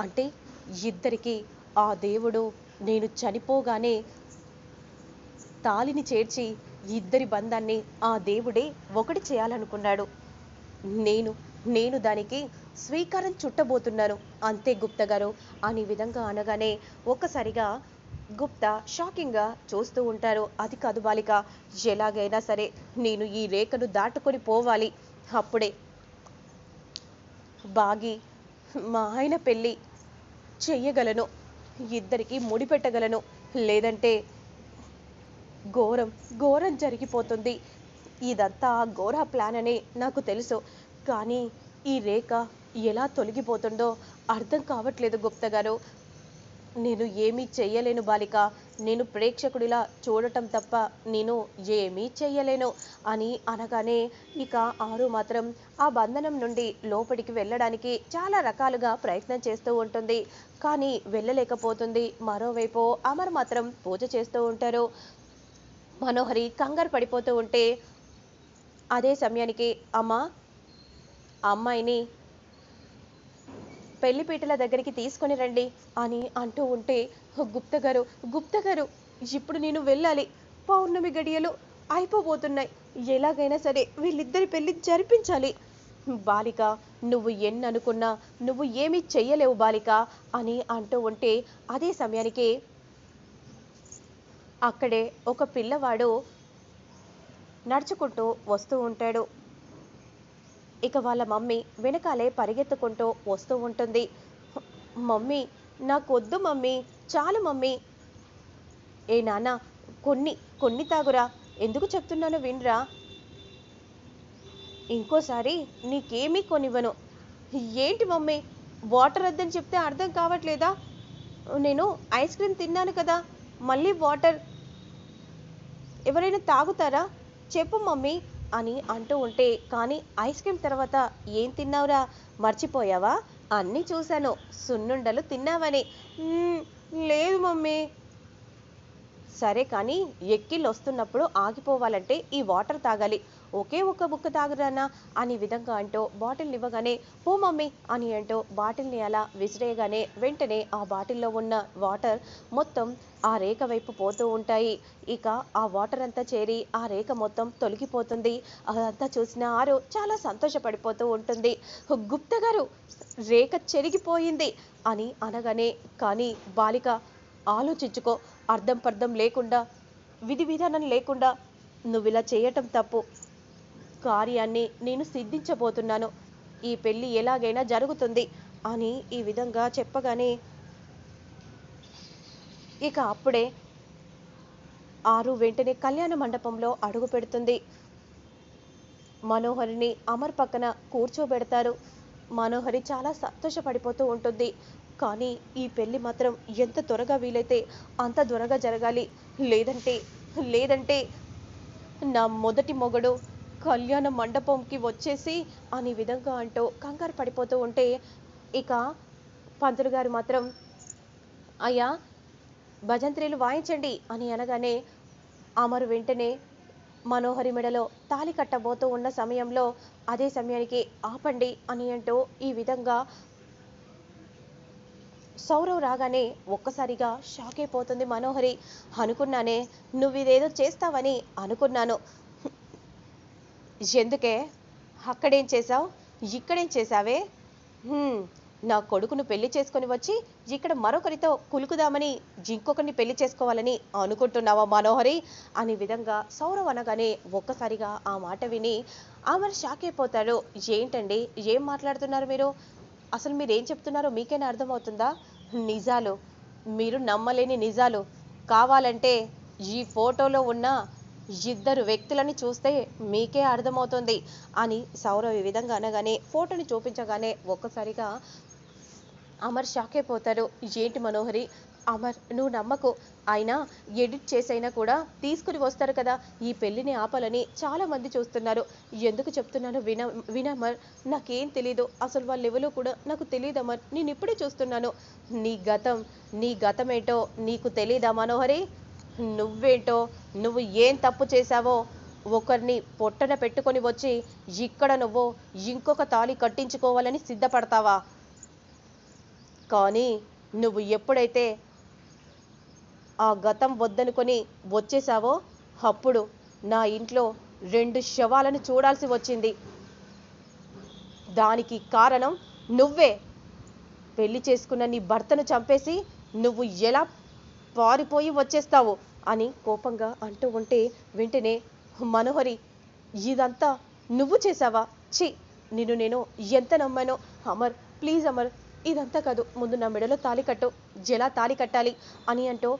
అంటే ఇద్దరికి ఆ దేవుడు నేను చనిపోగానే తాలిని చేర్చి ఇద్దరి బంధాన్ని ఆ దేవుడే ఒకటి చేయాలనుకున్నాడు. నేను నేను దానికి స్వీకారం చుట్టబోతున్నాను. అంతే గుప్త గారు. అనే విధంగా అనగానే ఒక్కసారిగా గుప్తా షాకింగ్గా చూస్తూ ఉంటారు. అది కాదు బాలిక ఎలాగైనా సరే నేను ఈ రేఖను దాటుకొని పోవాలి. అప్పుడే బాగి మా ఆయన పెళ్ళి చెయ్యగలను ఇద్దరికి ముడిపెట్టగలను. లేదంటే ఘోరం ఘోరం జరిగిపోతుంది. ఇదంతా ఘోర ప్లాన్ అని నాకు తెలుసు. కానీ ఈ రేఖ ఎలా తొలగిపోతుందో అర్థం కావట్లేదు గుప్త గారు. నేను ఏమీ చెయ్యలేను బాలిక. నేను ప్రేక్షకుడిలా చూడటం తప్ప నేను ఏమీ చెయ్యలేను అని అనగానే ఇక ఆరు మాత్రం ఆ బంధనం నుండి లోపలికి వెళ్ళడానికి చాలా రకాలుగా ప్రయత్నం చేస్తూ ఉంటుంది. కానీ వెళ్ళలేకపోతుంది. మరోవైపు అమర్ మాత్రం పూజ చేస్తూ ఉంటారు. మనోహరి కంగారు పడిపోతూ ఉంటే అదే సమయానికి అమ్మ అమ్మాయిని పెళ్ళిపీటల దగ్గరికి తీసుకొని రండి అని అంటూ ఉంటే గుప్తగారు గుప్తగారు ఇప్పుడు నేను వెళ్ళాలి. పౌర్ణమి గడియలు అయిపోబోతున్నాయి. ఎలాగైనా సరే వీళ్ళిద్దరి పెళ్ళి జరిపించాలి. బాలిక నువ్వు ఎన్ననుకున్నా నువ్వు ఏమీ చెయ్యలేవు బాలిక అని అంటూ ఉంటే అదే సమయానికి అక్కడే ఒక పిల్లవాడు నడుచుకుంటూ వస్తూ ఉంటాడు. ఇక వాళ్ళ మమ్మీ వెనకాలే పరిగెత్తుకుంటూ వస్తూ ఉంటుంది. మమ్మీ నాకొద్దు మమ్మీ చాలు మమ్మీ. ఏ నాన్న కొన్ని కొన్ని తాగురా. ఎందుకు చెప్తున్నాను వినరా? ఇంకోసారి నీకేమీ కొనివ్వను. ఏంటి మమ్మీ? వాటర్ వద్దని చెప్తే అర్థం కావట్లేదా? నేను ఐస్ క్రీమ్ తిన్నాను కదా మళ్ళీ వాటర్. ఎవరైనా తాగుతారా? చెప్పు మమ్మీ. అని అంటూ ఉంటే కానీ ఐస్ క్రీమ్ తర్వాత ఏం తిన్నావురా? మర్చిపోయావా? అన్నీ చూశాను. సున్నుండలు తిన్నావని. లేదు మమ్మీ. సరే కానీ ఎక్కిళ్ళు వస్తున్నప్పుడు ఆగిపోవాలంటే ఈ వాటర్ తాగాలి. ఒకే ఒక్క బుక్క తాగురానా అని విధంగా అంటూ బాటిల్ని ఇవ్వగానే పో మమ్మీ అని అంటూ బాటిల్ని అలా విసిరేయగానే వెంటనే ఆ బాటిల్లో ఉన్న వాటర్ మొత్తం ఆ రేఖ వైపు పోతూ ఉంటాయి. ఇక ఆ వాటర్ అంతా చేరి ఆ రేఖ మొత్తం తొలగిపోతుంది. అదంతా చూసిన ఆరు చాలా సంతోషపడిపోతూ ఉంటుంది. గుప్త గారు రేఖ చెరిగిపోయింది అని అనగానే కానీ బాలిక ఆలోచించుకో. అర్థం పర్థం లేకుండా విధి విధానం లేకుండా నువ్వు ఇలా చేయటం తప్పు. కార్యాన్ని నేను సిద్ధించబోతున్నాను. ఈ పెళ్ళి ఎలాగైనా జరుగుతుంది అని ఈ విధంగా చెప్పగానే ఇక అప్పుడే ఆరు వెంటనే కళ్యాణ మండపంలో అడుగు పెడుతుంది. మనోహరిని అమర్ పక్కన కూర్చోబెడతారు. మనోహరి చాలా సంతోషపడిపోతూ ఉంటుంది. కానీ ఈ పెళ్ళి మాత్రం ఎంత త్వరగా వీలైతే అంత త్వరగా జరగాలి. లేదంటే లేదంటే నా మొదటి మొగడు కళ్యాణ మండపంకి వచ్చేసి అనే విధంగా అంటూ కంగారు పడిపోతూ ఉంటే ఇక పంతులు గారు మాత్రం అయ్యా భజంత్రీలు వాయించండి అని అనగానే అమరు వెంటనే మనోహరి మెడలో తాలి కట్టబోతూ ఉన్న సమయంలో అదే సమయానికి ఆపండి అని అంటూ ఈ విధంగా సౌరవ్ రాగానే ఒక్కసారిగా షాక్ అయిపోతుంది మనోహరి. అనుకున్నానే నువ్వు ఇదేదో చేస్తావని అనుకున్నాను. ఎందుకే? అక్కడేం చేశావు? ఇక్కడేం చేశావే? నా కొడుకును పెళ్ళి చేసుకొని వచ్చి ఇక్కడ మరొకరితో కులుకుదామని ఇంకొకరిని పెళ్ళి చేసుకోవాలని అనుకుంటున్నావా మనోహరి? అనే విధంగా సౌరవ్ అనగానే ఒక్కసారిగా ఆ మాట విని ఆమె షాక్ అయిపోతాడు. ఏంటండి? ఏం మాట్లాడుతున్నారు మీరు? అసలు మీరు ఏం చెప్తున్నారో మీకైనా అర్థమవుతుందా? నిజాలు. మీరు నమ్మలేని నిజాలు. కావాలంటే ఈ ఫోటోలో ఉన్న ఇద్దరు వ్యక్తులని చూస్తే మీకే అర్థమవుతుంది అని సౌరవ్ ఈ విధంగా అనగానే ఫోటోని చూపించగానే ఒక్కసారిగా అమర్ షాక్ అయిపోతాడు. ఏంటి మనోహరి? అమర్ నువ్వు నమ్మకు. అయినా ఎడిట్ చేసైనా కూడా తీసుకుని వస్తారు కదా. ఈ పెళ్ళిని ఆపాలని చాలామంది చూస్తున్నారు. ఎందుకు చెప్తున్నాను విన వినమర్ నాకేం తెలీదు. అసలు వాళ్ళు ఎవరో కూడా నాకు తెలియదు అమర్. నేను ఇప్పుడే చూస్తున్నాను. నీ గతం నీ గతం ఏంటో నీకు తెలీదా మనోహరి? నువ్వేంటో నువ్వు ఏం తప్పు చేశావో ఒకరిని పొట్టన పెట్టుకొని వచ్చి ఇక్కడ నువ్వు ఇంకొక తాళి కట్టించుకోవాలని సిద్ధపడతావా? కానీ నువ్వు ఎప్పుడైతే ఆ గతం వద్దనుకొని వచ్చేసావో అప్పుడు నా ఇంట్లో రెండు శవాలను చూడాల్సి వచ్చింది. దానికి కారణం నువ్వే. పెళ్ళి చేసుకున్న నీ భర్తను చంపేసి నువ్వు ఎలా పారిపోయి వచ్చేస్తావు అని కోపంగా అంటూ ఉంటే వెంటనే మనోహరి ఇదంతా నువ్వు చేసావా ఛీ నిన్ను నేను ఎంత నమ్మానో అమర్ ప్లీజ్ అమర్ ఇదంతా కాదు. ముందు నా మెడలో తాళి కట్టు ఎలా తాళి కట్టాలి అని అంటూ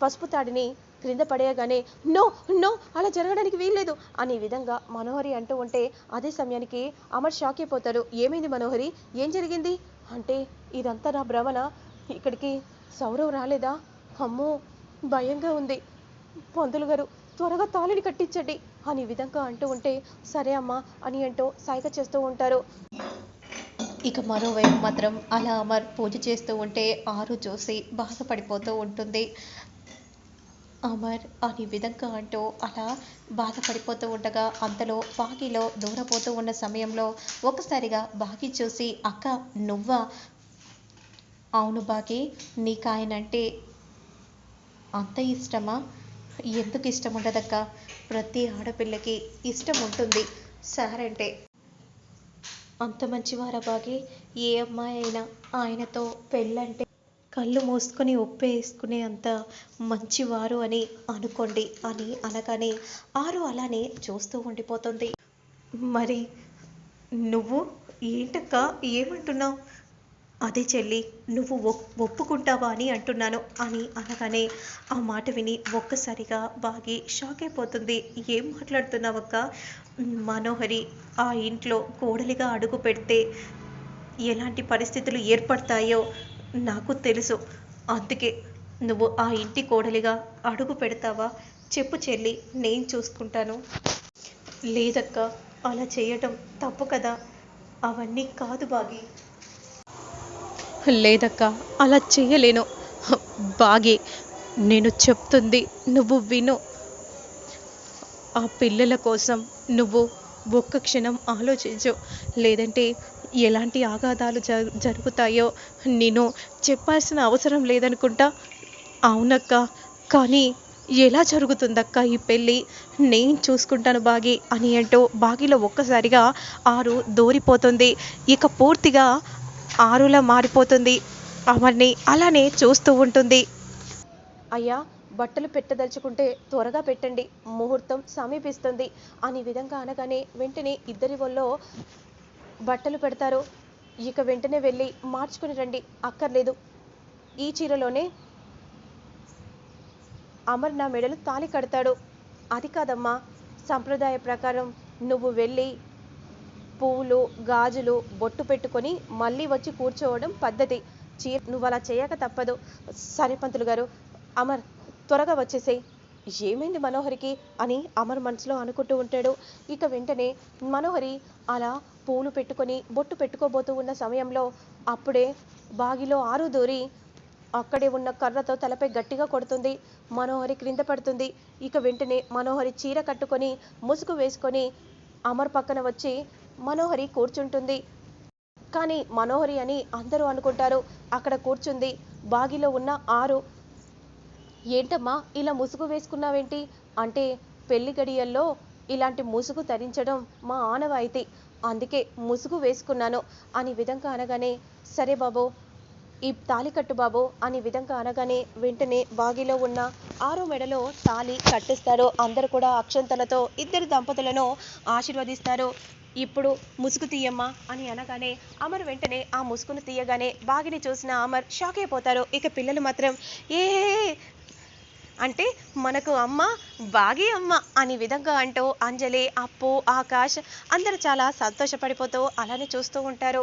పసుపు తాడిని క్రింద పడేయగానే నో నో అలా జరగడానికి వీల్లేదు అనే విధంగా మనోహరి అంటూ ఉంటే అదే సమయానికి అమర్ షాక్ అయిపోతాడు. ఏమైంది మనోహరి? ఏం జరిగింది? అంటే ఇదంతా నా భ్రమణ ఇక్కడికి సౌరవ్ రాలేదా? అమ్మో భయంగా ఉంది. పంతులు గారు త్వరగా తాళిని కట్టించండి అని విధంగా అంటూ ఉంటే సరే అమ్మా అని అంటూ సైగ చేస్తూ ఉంటారు. ఇక మరోవైపు మాత్రం అలా అమర్ పూజ చేస్తూ ఉంటే ఆరు చూసి బాధపడిపోతూ ఉంటుంది. అమర్ అని విధంగా అంటూ అలా బాధపడిపోతూ ఉండగా అంతలో బాగీలో దూరపోతూ ఉన్న సమయంలో ఒకసారిగా బాగి చూసి అక్క నువ్వా? అవును బాగి నీకు ఆయన అంటే అంత ఇష్టమా? ఎందుకు ఇష్టం ఉండదక్క? ప్రతి ఆడపిల్లకి ఇష్టం ఉంటుంది. సార్ అంటే అంత మంచివారా బాగి? ఏ అమ్మాయి అయినా ఆయనతో పెళ్ళంటే కళ్ళు మూసుకొని ఉప్పు వేసుకునే అంత మంచివారు అని అనుకోండి అని అనగానే ఆరు అలానే చూస్తూ ఉండిపోతుంది. మరి నువ్వు ఏంటక్క? ఏమంటున్నావు? అదే చెల్లి నువ్వు ఒప్పుకుంటావా అని అంటున్నాను అని అనగానే ఆ మాట విని ఒక్కసారిగా బాగి షాక్ అయిపోతుంది ఏం మాట్లాడుతున్నావక్క? మనోహరి ఆ ఇంట్లో కోడలిగా అడుగు పెడితే ఎలాంటి పరిస్థితులు ఏర్పడతాయో నాకు తెలుసు. అందుకే నువ్వు ఆ ఇంటి కోడలిగా అడుగు పెడతావా? చెప్పు చెల్లి నేను చూసుకుంటాను. లేదక్క అలా చేయటం తప్పు కదా. అవన్నీ కాదు బాగి. లేదక్క అలా చేయలేను. బాగే నేను చెప్తుంది నువ్వు విను. ఆ పిల్లల కోసం నువ్వు ఒక్క క్షణం ఆలోచించు. లేదంటే ఎలాంటి ఆఘాతాలు జరుగుతాయో నేను చెప్పాల్సిన అవసరం లేదనుకుంటా? అవునక్క కానీ ఎలా జరుగుతుందక్క ఈ పెళ్ళి? నేను చూసుకుంటాను బాగి అని అంటూ బాగిలో ఒక్కసారిగా ఆరు దూరిపోతుంది. ఇక పూర్తిగా ఆరులా మారిపోతుంది. అమర్ని అలానే చూస్తూ ఉంటుంది. అయ్యా బట్టలు పెట్టదలుచుకుంటే త్వరగా పెట్టండి. ముహూర్తం సమీపిస్తుంది. అనే విధంగా అనగానే వెంటనే ఇద్దరి వల్ల బట్టలు పెడతారు. ఇక వెంటనే వెళ్ళి మార్చుకుని రండి. అక్కర్లేదు. ఈ చీరలోనే అమర్ నా మెడలు తాళి కడతాడు. అది కాదమ్మా. సంప్రదాయ ప్రకారం నువ్వు వెళ్ళి పువ్వులు గాజులు బొట్టు పెట్టుకొని మళ్ళీ వచ్చి కూర్చోవడం పద్ధతి. చీ నువ్వు అలా చేయక తప్పదు. సరిపంతులు గారు అమర్ త్వరగా వచ్చేసేయ్. ఏమైంది మనోహరికి అని అమర్ మనసులో అనుకుంటూ ఉంటాడు. ఇక వెంటనే మనోహరి అలా పూలు పెట్టుకొని బొట్టు పెట్టుకోబోతూ ఉన్న సమయంలో అప్పుడే బాగిలో ఆరు దూరి అక్కడే ఉన్న కర్రతో తలపై గట్టిగా కొడుతుంది. మనోహరి క్రింద పడుతుంది. ఇక వెంటనే మనోహరి చీర కట్టుకొని ముసుగు వేసుకొని అమర్ పక్కన వచ్చి మనోహరి కూర్చుంటుంది. కానీ మనోహరి అని అందరూ అనుకుంటారు. అక్కడ కూర్చుంది బాగిలో ఉన్న ఆరు. ఏంటమ్మా ఇలా ముసుగు వేసుకున్నావేంటి? అంటే పెళ్ళి గడియల్లో ఇలాంటి ముసుగు ధరించడం మా ఆనవాయితీ. అందుకే ముసుగు వేసుకున్నాను అని విధంగా అనగానే సరే బాబు ఈ తాళి కట్టు బాబు అని విధంగా అనగానే వెంటనే బాగిలో ఉన్న ఆరో మెడలో తాళి కట్టిస్తారు. అందరు కూడా అక్షంతలతో ఇద్దరు దంపతులను ఆశీర్వదిస్తారు. ఇప్పుడు ముసుగు తీయమ్మా అని అనగానే అమర్ వెంటనే ఆ ముసుగును తీయగానే బాగిని చూసిన అమర్ షాక్ అయిపోతారు. ఇక పిల్లలు మాత్రం ఏ అంటే మనకు అమ్మ బాగి అమ్మ అని విధంగా అంటూ అంజలి అప్పు ఆకాష్ అందరూ చాలా సంతోషపడిపోతూ అలానే చూస్తూ ఉంటారు.